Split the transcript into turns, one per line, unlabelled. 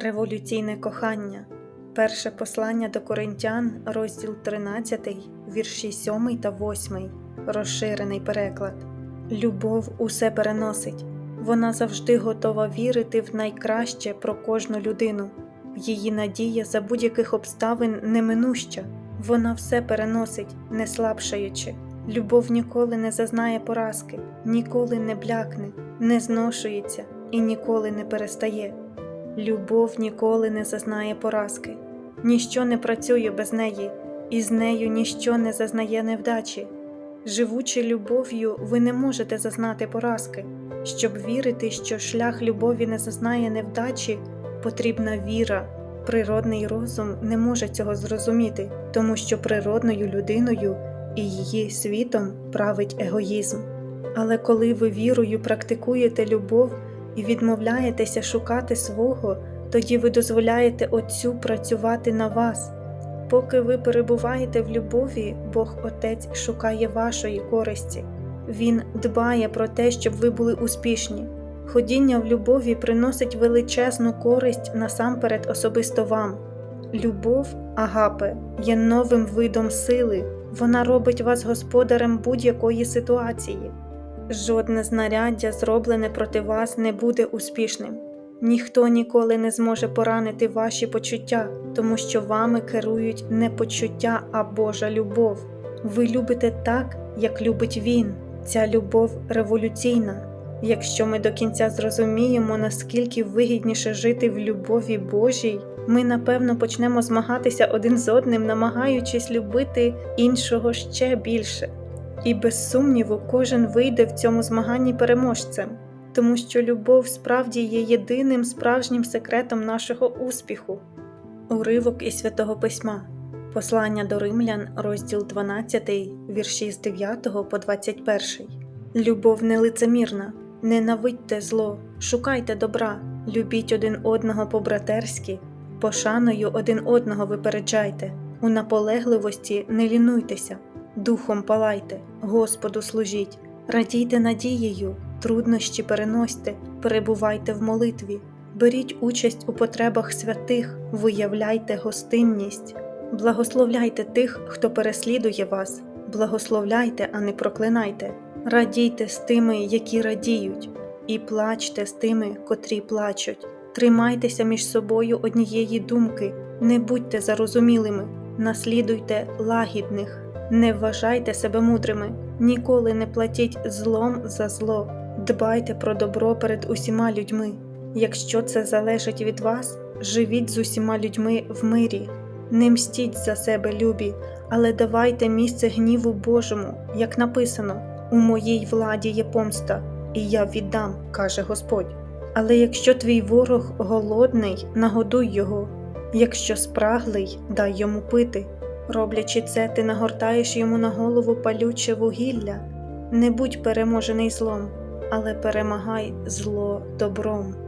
Революційне кохання. Перше послання до Коринтян, розділ 13, вірші 7 та 8. Розширений переклад. Любов усе переносить. Вона завжди готова вірити в найкраще про кожну людину. Її надія за будь-яких обставин неминуща. Вона все переносить, не слабшаючи. Любов ніколи не зазнає поразки, ніколи не блякне, не зношується і ніколи не перестає. Любов ніколи не зазнає поразки, ніщо не працює без неї, і з нею ніщо не зазнає невдачі. Живучи любов'ю, ви не можете зазнати поразки. Щоб вірити, що шлях любові не зазнає невдачі, потрібна віра. Природний розум не може цього зрозуміти, тому що природною людиною і її світом править егоїзм. Але коли ви вірою практикуєте любов і відмовляєтеся шукати свого, тоді ви дозволяєте Отцю працювати на вас. Поки ви перебуваєте в любові, Бог Отець шукає вашої користі. Він дбає про те, щоб ви були успішні. Ходіння в любові приносить величезну користь насамперед особисто вам. Любов, агапе, є новим видом сили, вона робить вас господарем будь-якої ситуації. Жодне знаряддя, зроблене проти вас, не буде успішним. Ніхто ніколи не зможе поранити ваші почуття, тому що вами керують не почуття, а Божа любов. Ви любите так, як любить Він. Ця любов революційна. Якщо ми до кінця зрозуміємо, наскільки вигідніше жити в любові Божій, ми напевно почнемо змагатися один з одним, намагаючись любити іншого ще більше. І без сумніву, кожен вийде в цьому змаганні переможцем, тому що любов справді є єдиним справжнім секретом нашого успіху. Уривок із святого письма. Послання до римлян, розділ 12, вірші з 9 по 21. Любов не лицемірна, ненавидьте зло, шукайте добра, любіть один одного по-братерськи, пошаною один одного випереджайте, у наполегливості не лінуйтеся, духом палайте, Господу служіть, радійте надією, труднощі переносьте, перебувайте в молитві, беріть участь у потребах святих, виявляйте гостинність, благословляйте тих, хто переслідує вас, благословляйте, а не проклинайте. Радійте з тими, які радіють, і плачте з тими, котрі плачуть. Тримайтеся між собою однієї думки, не будьте зарозумілими, наслідуйте лагідних, не вважайте себе мудрими, ніколи не платіть злом за зло, дбайте про добро перед усіма людьми. Якщо це залежить від вас, живіть з усіма людьми в мирі, не мстіть за себе, любі, але давайте місце гніву Божому, як написано. У моїй владі є помста, і я віддам, каже Господь. Але якщо твій ворог голодний, нагодуй його, якщо спраглий, дай йому пити. Роблячи це, ти нагортаєш йому на голову палюче вугілля. Не будь переможений злом, але перемагай зло добром.